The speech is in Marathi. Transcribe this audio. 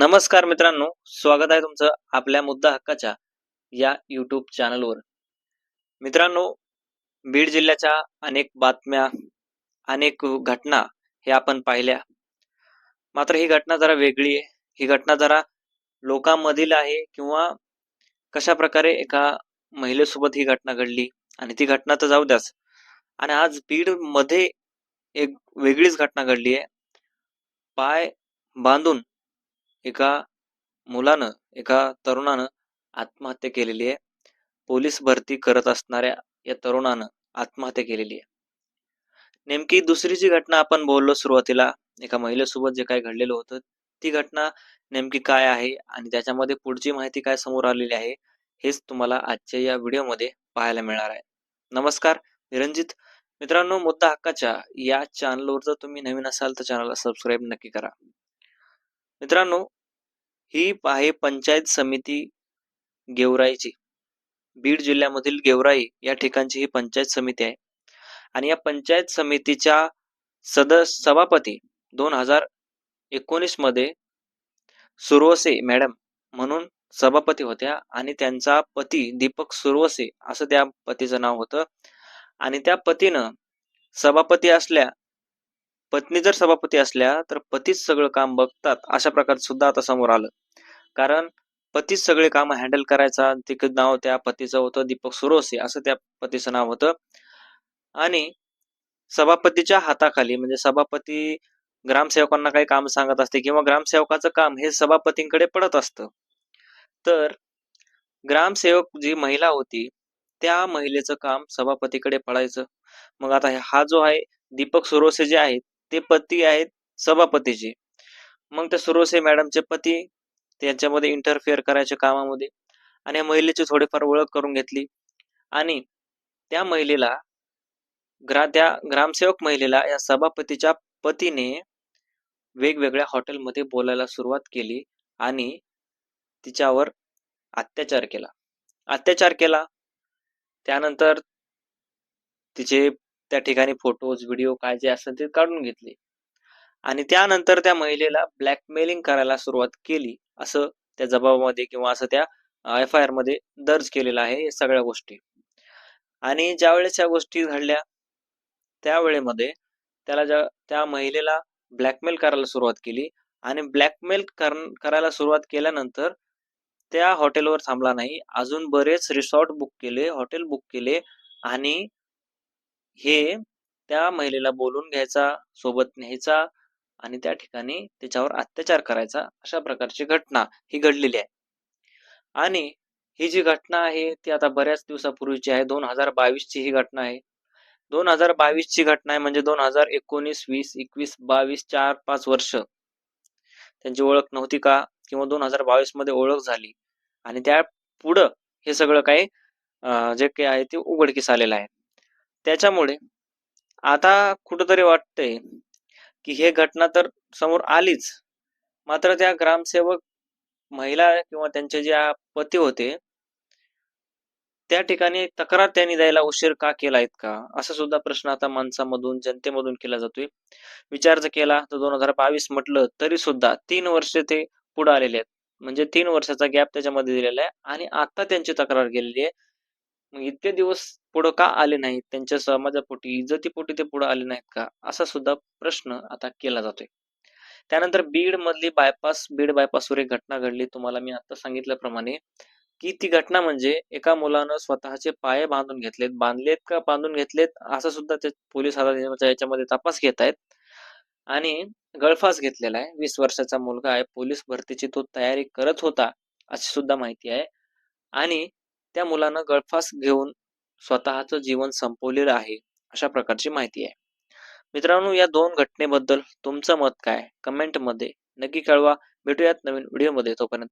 नमस्कार मित्रांनो स्वागत आहे तुमचं आपल्या मुद्दा हक्काच्या या यूट्यूब चॅनलवर मित्रांनो बीड जिल्ह्याच्या अनेक बातम्या अनेक घटना हे आपण पाहिल्या. मात्र ही घटना जरा वेगळी आहे. ही घटना जरा लोकांमधील आहे किंवा कशा प्रकारे एका महिलेसोबत ही घटना घडली आणि ती घटना तर जाऊ द्याच. आणि आज बीडमध्ये एक वेगळीच घटना घडली आहे. पाय बांधून एका मुलानं एका तरुणानं आत्महत्या केलेली आहे. पोलीस भरती करत असणाऱ्या या तरुणानं आत्महत्या केलेली आहे. नेमकी दुसरी जी घटना आपण बोललो सुरुवातीला एका महिलेसोबत जे काही घडलेलं होतं ती घटना नेमकी काय आहे आणि त्याच्यामध्ये पुढची माहिती काय समोर आलेली आहे हेच तुम्हाला आजच्या या व्हिडिओमध्ये पाहायला मिळणार आहे. नमस्कार निरंजित. मित्रांनो मुद्दा हक्काच्या या चॅनलवर जर तुम्ही नवीन असाल तर चॅनलला सबस्क्राईब नक्की करा. मित्रांनो ही आहे पंचायत समिती गेवराईची. बीड जिल्ह्यामधील गेवराई या ठिकाणची ही पंचायत समिती आहे. आणि या पंचायत समितीच्या सदस्य सभापती दोन हजार एकोणीसमध्ये सुरवसे मॅडम म्हणून सभापती होत्या आणि त्यांचा पती दीपक सुरवसे असं त्या पतीचं नाव होतं. आणि त्या पतीनं सभापती असल्या पत्नी जर सभापती असल्या तर पतीच सगळं काम बघतात अशा प्रकारचं सुद्धा आता समोर आलं. कारण पतीच सगळे काम हँडल करायचा ते नाव त्या पतीचं होतं दीपक सुरोसे असं त्या पतीचं नाव होतं. आणि सभापतीच्या हाताखाली म्हणजे सभापती ग्रामसेवकांना काही काम सांगत असते किंवा ग्रामसेवकाचं काम हे सभापतींकडे पडत असतं. तर ग्रामसेवक जी महिला होती त्या महिलेचं काम सभापतीकडे पडायचं. मग आता हा जो आहे दीपक सुरोसे जे आहेत ते पती आहेत सभापतीचे मग त्या सुरोसे मॅडमचे पती त्यांच्यामध्ये इंटरफेअर करायच्या कामामध्ये आणि या महिलेची थोडीफार ओळख करून घेतली. आणि त्या महिलेला ग्रा त्या ग्रामसेवक महिलेला या सभापतीच्या पतीने वेगवेगळ्या हॉटेलमध्ये बोलायला सुरुवात केली आणि तिच्यावर अत्याचार केला. अत्याचार केला. त्यानंतर तिचे त्या ठिकाणी फोटोज व्हिडिओ काय जे असेल ते काढून घेतले. आणि त्यानंतर त्या महिलेला ब्लॅकमेलिंग करायला सुरुवात केली. असं त्या जबाबामध्ये किंवा असं त्या एफ आय आरमध्ये दर्ज केलेलं आहे या सगळ्या गोष्टी. आणि ज्या वेळेस या गोष्टी घडल्या त्यावेळेमध्ये त्याला ज्या त्या महिलेला ब्लॅकमेल करायला सुरुवात केली. आणि ब्लॅकमेल करायला सुरुवात केल्यानंतर त्या हॉटेलवर थांबला नाही. अजून बरेच रिसॉर्ट बुक केले हॉटेल बुक केले आणि हे त्या महिलेला बोलून घ्यायचा सोबत न्यायचा आणि त्या ठिकाणी त्याच्यावर अत्याचार करायचा अशा प्रकारची घटना ही घडलेली आहे. आणि ही जी घटना आहे ती आता बऱ्याच दिवसापूर्वीची आहे. दोन हजार बावीस ची ही घटना आहे. दोन हजार बावीस ची घटना आहे म्हणजे दोन हजार एकोणीस वीस एकवीस बावीस चार पाच वर्ष. त्यांची ओळख नव्हती का? किंवा दोन हजार बावीसमध्ये ओळख झाली. आणि त्या पुढं हे सगळं काही जे काही आहे ते उघडकीस आलेलं आहे. त्याच्यामुळे आता कुठंतरी वाटतंय की हे घटना तर समोर आलीच. मात्र त्या ग्रामसेवक महिला किंवा त्यांचे जे पती होते त्या ठिकाणी तक्रार त्यांनी द्यायला उशीर का केला का? असा सुद्धा प्रश्न आता माणसामधून जनतेमधून केला जातोय. विचार जर केला तर दोन हजार बावीस म्हटलं तरी सुद्धा तीन वर्ष ते पुढे आलेले आहेत. म्हणजे तीन वर्षाचा गॅप त्याच्यामध्ये दिलेला आहे आणि आता त्यांची तक्रार गेलेली आहे. मग इतके दिवस पुढं का आले नाहीत? त्यांच्या समाजापोटी इज्जतीपोटी ते पुढे आले नाहीत का? असा सुद्धा प्रश्न आता केला जातोय. त्यानंतर बीड मधली बायपास बीड बायपासवर एक घटना घडली. तुम्हाला मी आता सांगितल्याप्रमाणे की ती घटना म्हणजे एका मुलानं स्वतःचे पाय बांधून घेतलेत. बांधलेत का बांधून घेतलेत? असं सुद्धा ते पोलीस आता याच्यामध्ये तपास घेत आहेत. आणि गळफास घेतलेला आहे. वीस वर्षाचा मुलगा आहे. पोलीस भरतीची तो तयारी करत होता अशी सुद्धा माहिती आहे. आणि त्या मुलानं गळफास घेऊन स्वतःचं जीवन संपवलेलं आहे अशा प्रकारची माहिती आहे. मित्रांनो या दोन घटनेबद्दल तुमचं मत काय? कमेंटमध्ये नक्की कळवा. भेटूयात नवीन व्हिडिओमध्ये तोपर्यंत